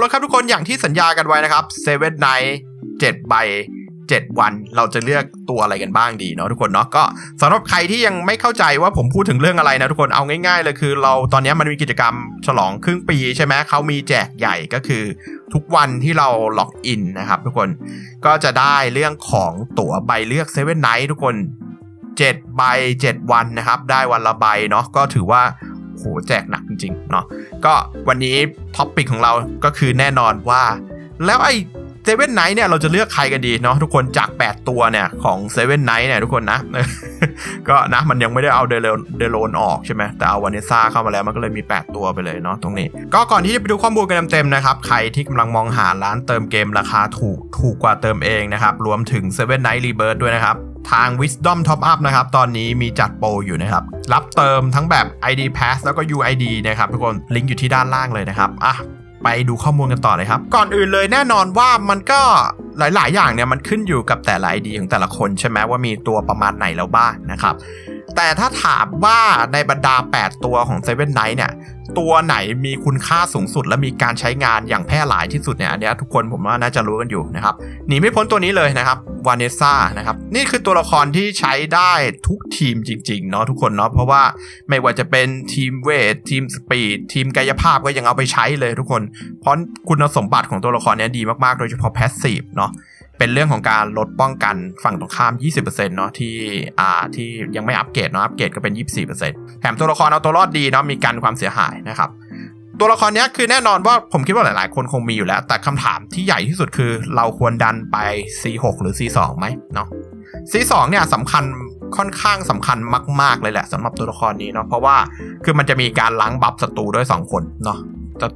แล้วครับทุกคนอย่างที่สัญญากันไว้นะครับเซเว่นไนท์เจ็ดใบเจ็ดวันเราจะเลือกตัวอะไรกันบ้างดีเนาะทุกคนเนาะก็สำหรับใครที่ยังไม่เข้าใจว่าผมพูดถึงเรื่องอะไรนะทุกคนเอาง่ายๆเลยคือ เราตอนนี้มันมีกิจกรรมฉลองครึ่งปีใช่ไหมเขามีแจกใหญ่ก็คือ ทุกวันที่เราล็อกอินนะครับทุกคนก็จะได้เรื่องของตั๋วใบเลือกเซเว่นไนท์ทุกคน7ใบ7 วันนะครับ ได้วันละใบเนาะก็ถือว่าโหแจกหนักจริงๆเนาะก็วันนี้ ท็อปปิกของเราก็คือแน่นอนว่า แล้วไอ้เซเว่นไนท์เนี่ยเราจะเลือกใครกันดีเนาะทุกคนจาก 8 ตัวเนี่ยของเซเว่นไนท์เนี่ยทุกคนนะ ก็นะมันยังไม่ได้เอาเดโลเดโลนออกใช่ไหมแต่เอาวานิซ่าเข้ามาแล้วมันก็เลยมี 8 ตัวไปเลยเนาะตรงนี้ ก็ก่อนที่จะไปดูข้อมูลกันเต็มๆนะครับ ใครที่กำลังมองหาร้านเติมเกมราคาถูกถูกกว่าเติมเองนะครับ รวมถึง Seven Night Rebirth ด้วยนะครับ ทาง Wisdom Top Up นะครับ ตอนนี้มีจัดโปรอยู่นะครับ รับเติมทั้งแบบ ID Pass แล้วก็ UID นะครับทุกคนลิงก์อยู่ที่ด้านล่างเลยนะครับอะไปดูข้อมูลกันต่อเลยครับ ก่อนอื่นเลยแน่นอนว่ามันก็หลาย ๆ อย่างเนี่ยมันขึ้นอยู่กับแต่ละ ID ของแต่ละคนใช่ไหมว่ามีตัวประมาณไหนแล้วบ้างนะครับ แต่ถ้าถามว่าในบรรดา 8 ตัวของ Seven Night เนี่ย ตัวไหนมีคุณค่าสูงสุดและมีการใช้งานอย่างแพร่หลายที่สุดเนี่ยอันนี้ทุกคนผมว่าน่าจะรู้กันอยู่นะครับหนีไม่พ้นตัวนี้เลยนะครับวานิซ่านะครับนี่คือตัวละครที่ใช้ได้ทุกทีมจริงๆเนาะทุกคนเนาะเพราะว่าไม่ว่าจะเป็นทีมเวท ทีมสปีด ทีมกายภาพก็ยังเอาไปใช้เลยทุกคน เพราะคุณสมบัติของตัวละครเนี้ยดีมากๆโดยเฉพาะแพสซีฟเนาะ เป็นเรื่องของการลดป้องกันฝั่งตรงข้าม 20%เนาะที่อ่าที่ยังไม่อัปเกรดเนาะอัปเกรดก็เป็น 24%แถมตัวละครเอาตัวรอดดีเนาะมีกันความเสียหายนะครับตัวละครเนี้ยคือแน่นอนว่าผมคิดว่าหลายๆ คนคงมีอยู่แล้ว แต่คำถามที่ใหญ่ที่สุดคือเราควรดันไป C6 หรือ C2 ไหมเนาะ C2 เนี่ยสำคัญค่อนข้างสำคัญมาก ๆ เลยแหละสำหรับตัวละครนี้เนาะเพราะว่าคือมันจะมีการล้างบัฟศัตรูด้วย 2 คนเนาะ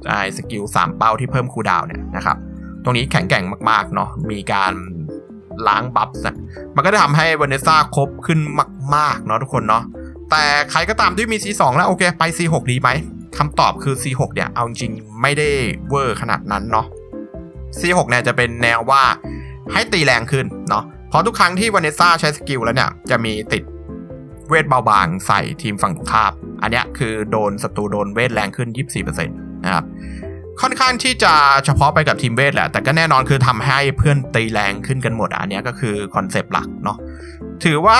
ไอ้สกิล3 เป้าที่เพิ่มคูดาวเนี่ยนะครับ ตรงนี้แข็งแกร่งมากๆเนาะมีการล้างบัฟนะมันก็จะทำให้วานิซ่าครบขึ้นมากๆเนาะทุกคนเนาะแต่ใครก็ตามที่มี C2 แล้วโอเคไป C6 ดีไหมคำตอบคือ C6 เนี่ยเอาจริงไม่ได้เวอร์ขนาดนั้นเนาะ C6 เนี่ยจะเป็นแนวว่าให้ตีแรงขึ้นเนาะเพราะทุกครั้งที่วานิซ่าใช้สกิลแล้วเนี่ยจะมีติดเวทเบาบางใส่ทีมฝั่งตรงข้ามอันนี้คือโดนศัตรูโดนเวทแรงขึ้น 24%นะครับ ค่อนข้างที่จะเฉพาะไปกับทีมเวทแหละ แต่ก็แน่นอนคือทำให้เพื่อนตีแรงขึ้นกันหมด อันนี้ก็คือคอนเซปต์หลักเนาะ ถือว่า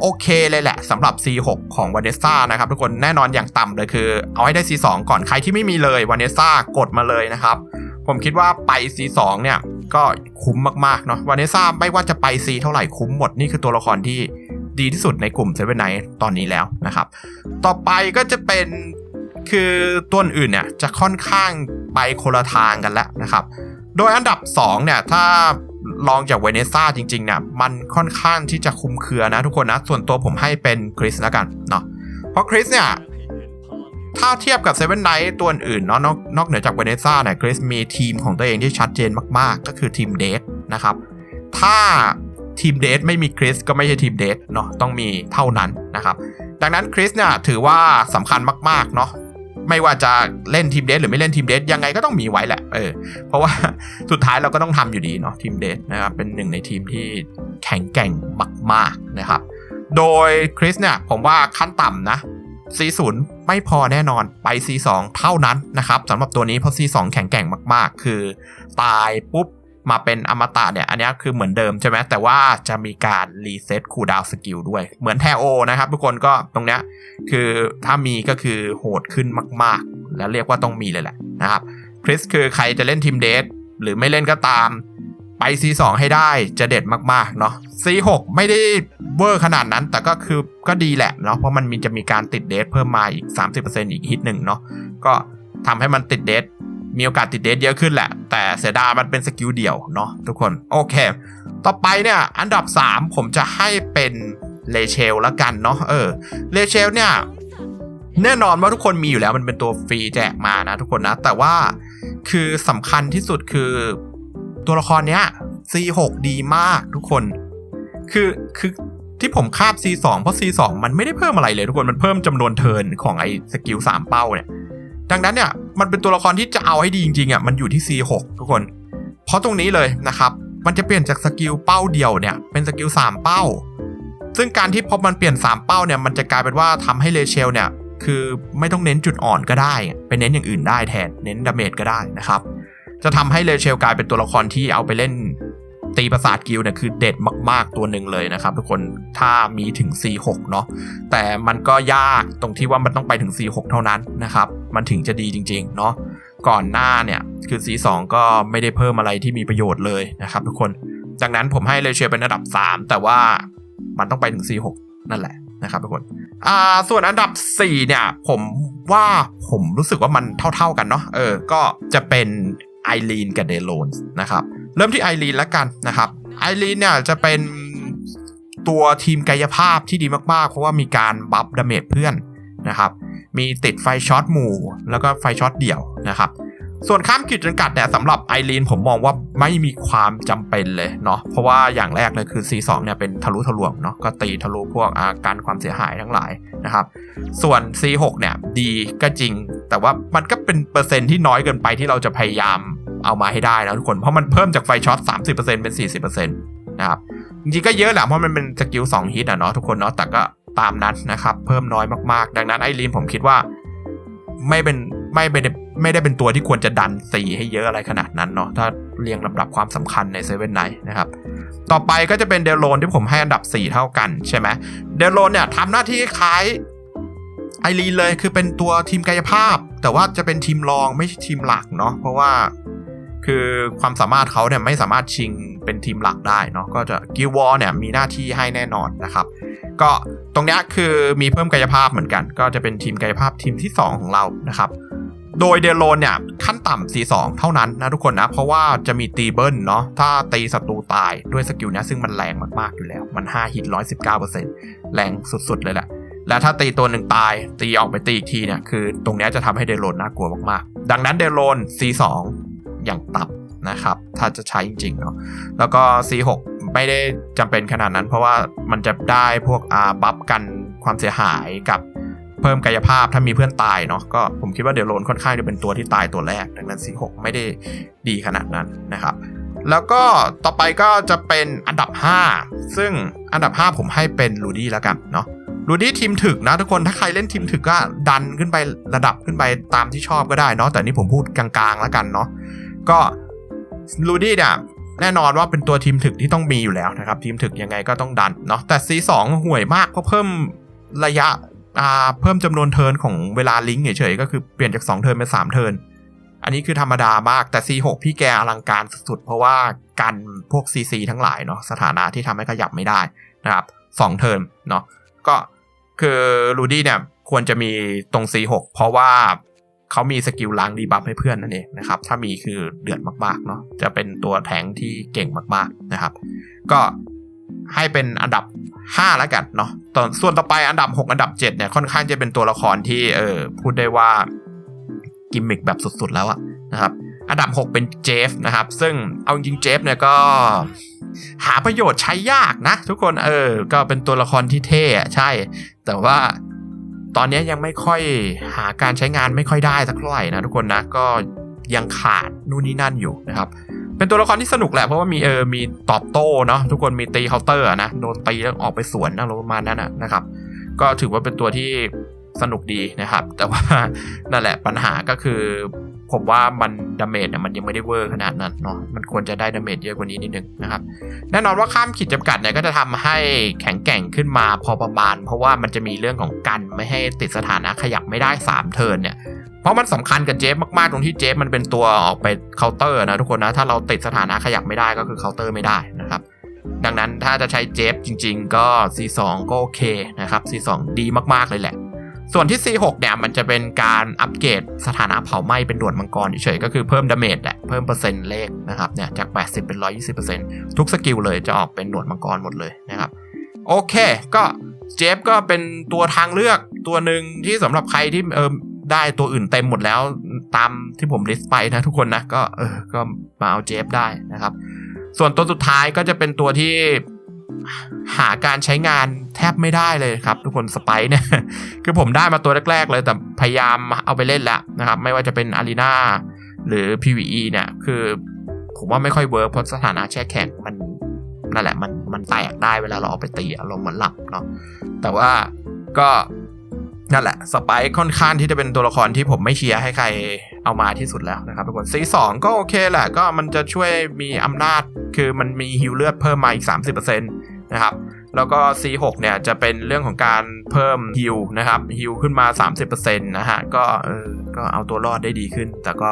โอเคเลยแหละสำหรับ C6 ของวานเนซ่านะครับทุกคนแน่นอนอย่างต่ำเลยคือ เอาให้ได้ C2 ก่อนใครที่ไม่มีเลยวานเนซ่ากดมาเลยนะครับ ผมคิดว่าไป C2 เนี่ยก็คุ้มมากๆเนาะวานเนซ่าไม่ว่าจะไป C เท่าไหร่คุ้มหมดนี่คือตัวละครที่ดีที่สุดในกลุ่มเซเว่นไนตอนนี้แล้วนะครับ ต่อไปก็จะเป็น คือตัวอื่นเนี่ยจะค่อนข้างไปคนละทางกันแล้วนะครับ โดยอันดับ 2 เนี่ย ถ้าลองจากเวเนซ่าจริงๆเนี่ยมันค่อนข้างที่จะคุมเครือนะทุกคนนะ ส่วนตัวผมให้เป็นคริสแล้วกันเนาะเพราะคริสเนี่ย ถ้าเทียบกับเซเว่นไนท์ตัวอื่นเนาะนอกนอกเหนือจากเวเนซ่าเนี่ยคริสมีทีมของตัวเองที่ชัดเจนมากๆ ก็คือทีมเดทนะครับ ถ้าทีมเดทไม่มีคริสก็ไม่ใช่ทีมเดทเนาะต้องมีเท่านั้นนะครับ ดังนั้นคริสเนี่ยถือว่าสำคัญมากๆเนาะ ไม่ว่าจะเล่นทีมเดทหรือไม่เล่นทีมเดทยังไงก็ต้องมีไว้แหละเออเพราะว่าสุดท้ายเราก็ต้องทำอยู่ดีเนาะทีมเดทนะครับเป็นหนึ่งในทีมที่แข็งแกร่งมากๆนะครับ โดยคริสเนี่ยผมว่าขั้นต่ำนะซีศูนย์ไม่พอแน่นอนไปซีสองเท่านั้นนะครับสำหรับตัวนี้เพราะซีสองแข็งแกร่งมากๆ คือ ตายปุ๊บ มาเป็นอมตะเนี่ย อันนี้คือเหมือนเดิมใช่ไหมแต่ว่าจะมีการรีเซ็ตคูดาวสกิลด้วย เหมือนแทโอนะครับทุกคนก็ตรงเนี้ยคือถ้ามีก็คือโหดขึ้นมาก ๆ แล้วเรียกว่าต้องมีเลยแหละนะครับคริสคือใครจะเล่นทีมเดทหรือไม่เล่นก็ตามไป C2 ให้ได้จะเด็ดมากๆเนาะ C6 ไม่ได้เวอร์ขนาดนั้น แต่ก็คือก็ดีแหละเนาะเพราะมันมีจะมีการติดเดทเพิ่มมาอีก 30%อีกฮิตหนึ่งเนาะก็ทำให้มันติดเดท มีโอกาสติดเดทเยอะขึ้นแหละ แต่เสียดายมันเป็นสกิลเดี่ยวเนาะทุกคนโอเค ต่อไปเนี่ยอันดับ 3 ผมจะให้เป็นเลเชลแล้วกันเนาะเออเลเชลเนี่ยแน่นอนว่าทุกคนมีอยู่แล้วมันเป็นตัวฟรีแจกมานะทุกคนนะ แต่ว่าคือสำคัญที่สุดคือตัวละครเนี้ย C6 ดีมากทุกคน คือคือที่ผมคาบ C2 เพราะ C2 มันไม่ได้เพิ่มอะไรเลยทุกคนมันเพิ่มจำนวนเทิร์นของไอ้สกิล3เป้าเนี่ย ดังนั้นเนี่ยมันเป็นตัวละครที่จะเอาให้ดีจริงๆอะมันอยู่ที่ C6 ทุกคน เพราะตรงนี้เลยนะครับ มันจะเปลี่ยนจากสกิลเป้าเดียวเนี่ยเป็นสกิล3 เป้า ซึ่งการที่พอมันเปลี่ยน 3 เป้าเนี่ยมันจะกลายเป็นว่าทำให้เลเชลเนี่ยคือไม่ต้องเน้นจุดอ่อนก็ได้ไปเน้นอย่างอื่นได้แทนเน้นดาเมจก็ได้นะครับจะทำให้เลเชลกลายเป็นตัวละครที่เอาไปเล่น ตีประสาทกิลเนี่ยคือเด็ดมาก ๆตัวหนึ่งเลยนะครับ ทุกคนถ้ามีถึง C6 เนาะแต่มันก็ยากตรงที่ว่ามันต้องไปถึง C6 เท่านั้นนะครับ มันถึงจะดีจริง ๆ เนาะก่อนหน้าเนี่ยคือ C2 ก็ไม่ได้เพิ่มอะไรที่มีประโยชน์เลยนะครับ ทุกคนดังนั้นผมให้เลเชลเป็นอันดับ 3 แต่ว่ามันต้องไปถึง C6 นั่นแหละนะครับทุกคนอ่าส่วนอันดับ 4 เนี่ย ผมว่าผมรู้สึกว่ามันเท่า ๆกันเนาะเออ ก็จะเป็น ไอรีนกับเดโลนนะครับเริ่มที่ไอรีนแล้วกันนะครับไอรีนเนี่ยจะเป็นตัวทีมกายภาพที่ดีมากๆ เพราะว่ามีการบัฟดาเมจเพื่อนนะครับมีติดไฟช็อตหมู่ แล้วก็ไฟช็อตเดี่ยวนะครับส่วนข้ามขีดจำกัดเนี่ยสำหรับไอรีนผมมองว่าไม่มีความจำเป็นเลยเนาะเพราะว่าอย่างแรกเลยคือ C2 เนี่ยเป็นทะลุทะลวงเนาะก็ตีทะลุพวกอาการความเสียหายทั้งหลายนะครับส่วน C6 เนี่ยดีก็จริง แต่ว่ามันก็เป็นเปอร์เซ็นต์ที่น้อยเกินไปที่เราจะพยายาม เอามาให้ได้นะทุกคน เพราะมันเพิ่มจากไฟช็อต 30%เป็น 40%นะครับจริงๆก็เยอะแหละเพราะมันเป็นสกิล2ฮิตอะเนาะทุกคนเนาะแต่ก็ตามนั้นนะครับ เพิ่มน้อยมากๆ ดังนั้นไอรีนผมคิดว่าไม่เป็นไม่เป็นไม่ได้เป็นตัวที่ควรจะดันสีให้เยอะอะไรขนาดนั้นเนาะถ้าเรียงลำดับความสำคัญในเซเว่นไนนะครับ ต่อไปก็จะเป็นเดลโลนที่ผมให้อันดับ 4 เท่ากันใช่ไหมเดลโลนเนี่ยทำหน้าที่คล้ายไอรีนเลยคือเป็นตัวทีมกายภาพ แต่ว่าจะเป็นทีมรองไม่ใช่ทีมหลักเนาะเพราะว่า คือความสามารถเขาเนี่ยไม่สามารถชิงเป็นทีมหลักได้เนาะก็จะกิววอลเนี่ยมีหน้าที่ให้แน่นอนนะครับ ก็ตรงนี้คือมีเพิ่มกายภาพเหมือนกัน ก็จะเป็นทีมกายภาพทีมที่ 2 ของเรานะครับโดยเดโลนเนี่ยขั้นต่ำ C2 เท่านั้นนะทุกคนนะ เพราะว่าจะมีตีเบิลเนาะถ้าตีศัตรูตายด้วยสกิลนี้ซึ่งมันแรงมาก ๆ อยู่แล้ว มัน 5 ฮิต 119%แรงสุด ๆ เลยแหละ และถ้าตีตัวหนึ่งตาย ตีออกไปตีอีกทีเนี่ย คือตรงนี้จะทำให้เดโลนน่ากลัวมาก ๆ ดังนั้นเดโลน C2 อย่างต่ำนะครับ ถ้าจะใช้จริงๆเนาะแล้วก็ C6 ไม่ได้จำเป็นขนาดนั้น เพราะว่ามันจะได้พวกอาบัฟกันความเสียหายกับเพิ่มกายภาพถ้ามีเพื่อนตายเนาะก็ผมคิดว่าเดลโลนค่อนข้างจะเป็นตัวที่ตายตัวแรก ดังนั้น C6 ไม่ได้ดีขนาดนั้นนะครับ แล้วก็ต่อไปก็จะเป็นอันดับ 5 ซึ่งอันดับ 5 ผมให้เป็นลูดี้แล้วกันเนาะลูดี้ทีมถึกนะทุกคนถ้าใครเล่นทีมถึกก็ดันขึ้นไประดับขึ้นไปตามที่ชอบก็ได้เนาะแต่นี่ผมพูดกลางๆแล้วกันเนาะ ก็ลูดี้เนี่ยแน่นอนว่าเป็นตัวทีมถึกที่ต้องมีอยู่แล้วนะครับ ทีมถึกยังไงก็ต้องดันเนาะแต่ C2 ห่วยมากเพราะเพิ่มระยะอ่าเพิ่มจำนวนเทิร์นของเวลาลิงก์เฉยๆก็คือเปลี่ยนจาก 2 เทิร์นเป็น 3 เทิร์นอันนี้คือธรรมดามากแต่ C6 พี่แกอลังการสุดๆ เพราะว่ากันพวก CC ทั้งหลายเนาะสถานะที่ทำให้ขยับไม่ได้นะครับ2เทิร์นเนาะก็คือลูดี้เนี่ยควรจะมีตรง C6 เพราะว่า เขามีสกิลล้างดีบัฟให้เพื่อนนั่นเองนะครับถ้ามีคือเดือดมากๆเนาะจะเป็นตัวแทงที่เก่งมากๆนะครับ ก็ให้เป็นอันดับ 5 แล้วกันเนาะตอนส่วนต่อไปอันดับ 6 อันดับ 7 เนี่ยค่อนข้างจะเป็นตัวละครที่เออพูดได้ว่ากิมมิกแบบสุดๆแล้วอะนะครับอันดับ 6 เป็นเจฟนะครับ ซึ่งเอาจริงเจฟเนี่ยก็หาประโยชน์ใช้ยากนะ ทุกคนเออ ก็เป็นตัวละครที่เท่ใช่ แต่ว่า ตอนนี้ยังไม่ค่อยหาการใช้งานไม่ค่อยได้สักเท่าไหร่นะทุกคนนะก็ยังขาดนู่นนี่นั่นอยู่นะครับเป็นตัวละครที่สนุกแหละเพราะว่ามีเออมีตอบโต้เนาะทุกคนมีตีเคาน์เตอร์นะโดนตีแล้วออกไปสวนนะประมาณนั้นนะครับ ก็ถือว่าเป็นตัวที่สนุกดีนะครับ แต่ว่านั่นแหละปัญหาก็คือ ผมว่ามันดาเมจเนี่ยมันยังไม่ได้เวอร์ขนาดนั้นเนาะมันควรจะได้ดาเมจเยอะกว่านี้นิดนึงนะครับแน่นอนว่าข้ามขีดจำกัดเนี่ยก็จะทำให้แข็งแกร่งขึ้นมาพอประมาณ เพราะว่ามันจะมีเรื่องของกันไม่ให้ติดสถานะขยับไม่ได้ 3 เทิร์นเนี่ยเพราะมันสำคัญกับเจฟมากๆตรงที่เจฟมันเป็นตัวออกไปเคาน์เตอร์นะทุกคนนะถ้าเราติดสถานะขยับไม่ได้ก็คือเคาน์เตอร์ไม่ได้นะครับดังนั้นถ้าจะใช้เจฟจริง ๆ ก็ C2 ก็โอเคนะครับ C2 ดีมากๆเลยแหละ ส่วนที่ C6 เนี่ยมันจะเป็นการอัปเกรดสถานะเผาไหม้เป็นด่วนมังกรเฉยๆก็คือเพิ่มดาเมจแหละเพิ่มเปอร์เซ็นต์เลขนะครับเนี่ยจาก 80 เป็น 120%ทุกสกิลเลยจะออกเป็นหนวดมังกรหมดเลยนะครับโอเค ก็เจฟก็เป็นตัวทางเลือกตัวหนึ่งที่สำหรับใครที่เออได้ตัวอื่นเต็มหมดแล้วตามที่ผมลิสต์ไปนะทุกคนนะก็เออก็มาเอาเจฟได้นะครับ ส่วนตัวสุดท้ายก็จะเป็นตัวที่ หาการใช้งานแทบไม่ได้เลยครับ ทุกคนสไปเนี่ยคือผมได้มาตัวแรก ๆ เลยแต่พยายามเอาไปเล่นแล้วนะครับ ไม่ว่าจะเป็นอารีนาหรือ PVE เนี่ย คือผมว่าไม่ค่อยเวิร์กเพราะสถานะแช่แข็งมันนั่นแหละมันมันแตกได้เวลาเราเอาไปตีอารมณ์เหมือนหลับเนาะแต่ว่าก็นั่นแหละสไปค่อนข้างที่จะเป็นตัวละครที่ผมไม่เชียร์ให้ใคร เอามาที่สุดแล้วนะครับทุกคน C2 ก็โอเคแหละก็มันจะช่วยมีอำนาจ คือมันมีฮิวเลือดเพิ่มมาอีก 30%นะครับแล้วก็ C6 เนี่ยจะเป็นเรื่องของการเพิ่มฮิวนะครับฮิวขึ้นมา 30%นะฮะก็เออก็เอาตัวรอดได้ดีขึ้น แต่ก็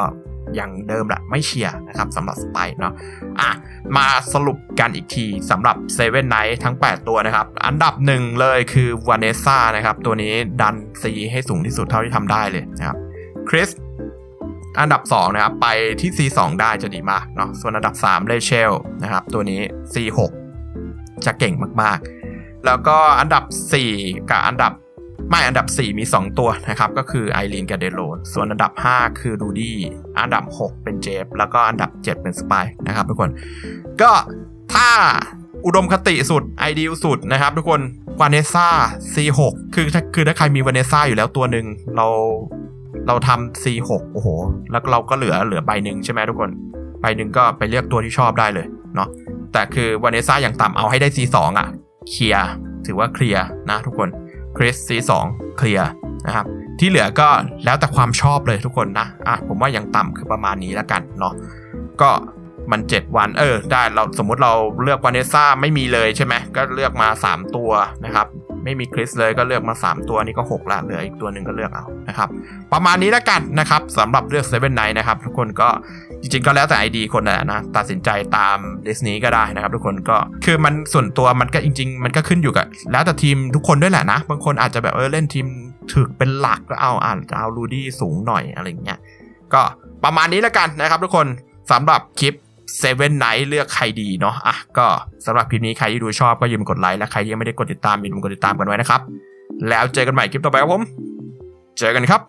ยังเดิมแหละไม่เชียร์นะครับสำหรับสไปเนาะอะมาสรุปกันอีกทีสำหรับ Seven Knight ทั้ง 8 ตัวนะครับ อันดับหนึ่งเลยคือวานเนซ่านะครับ ตัวนี้ดัน C ให้สูงที่สุดเท่าที่ทำได้เลยนะครับคริส อันดับ 2 นะครับ ไปที่ C2 ได้จะดีมากเนาะส่วนอันดับ 3 เลเชลนะครับ ตัวนี้ C6 จะเก่งมากๆ แล้วก็อันดับ 4 กับอันดับไม่อันดับ 4 มี 2 ตัวนะครับ ก็คือไอรีนกับเดโรนส่วนอันดับ 5 คือดูดี้อันดับ 6 เป็นเจฟแล้วก็อันดับ 7 เป็นสปายนะครับทุกคน ก็ถ้าอุดมคติสุดไอเดียสุดนะครับทุกคนวานเนซ่า C6 คือถ้าคือถ้าใครมีวานเนซ่าอยู่แล้วตัวหนึ่งเรา เราทำ C6 โอ้โห แล้วเราก็เหลือเหลือใบหนึ่งใช่ไหมทุกคน ใบหนึ่งก็ไปเลือกตัวที่ชอบได้เลยเนาะ แต่คือวานเนซ่าอย่างต่ำเอาให้ได้ C2 อะ เคลียร์ ถือว่าเคลียร์นะทุกคน คริส C2 เคลียร์นะครับ ที่เหลือก็แล้วแต่ความชอบเลยทุกคนนะ อะผมว่ายังต่ำคือประมาณนี้แล้วกันเนาะ ก็มัน 7 วันเออได้เราสมมุติเราเลือกวานเนซ่าไม่มีเลยใช่ไหมก็เลือกมา 3 ตัวนะครับ ไม่มีคริสเลยก็เลือกมา 3 ตัวนี่ก็ 6ละเหลืออีกตัวหนึ่งก็เลือกเอานะครับประมาณนี้แล้วกันนะครับสำหรับเลือกเซเว่นไนนะครับทุกคนก็จริงๆก็แล้วแต่ไอดีคนแหละนะตัดสินใจตามลิสนี้ก็ได้นะครับ ทุกคนก็คือมันส่วนตัวมันก็จริง ๆ มันก็ขึ้นอยู่กับ แล้วแต่ทีมทุกคนด้วยแหละนะ บางคนอาจจะแบบเออเล่นทีมถึกเป็นหลักก็เอาอาจจะเอารูดี้สูงหน่อยอะไรเงี้ยก็ประมาณนี้แล้วกันนะครับ ทุกคนสำหรับคลิป เซเว่นไนท์เลือกใครดีเนาะอะก็สำหรับคลิปนี้ใครที่ดูชอบก็อย่าลืมกดไลค์และใครที่ยังไม่ได้กดติดตามอย่าลืมกดติดตามกันไว้นะครับ แล้วเจอกันใหม่คลิปต่อไปครับผม เจอกันครับ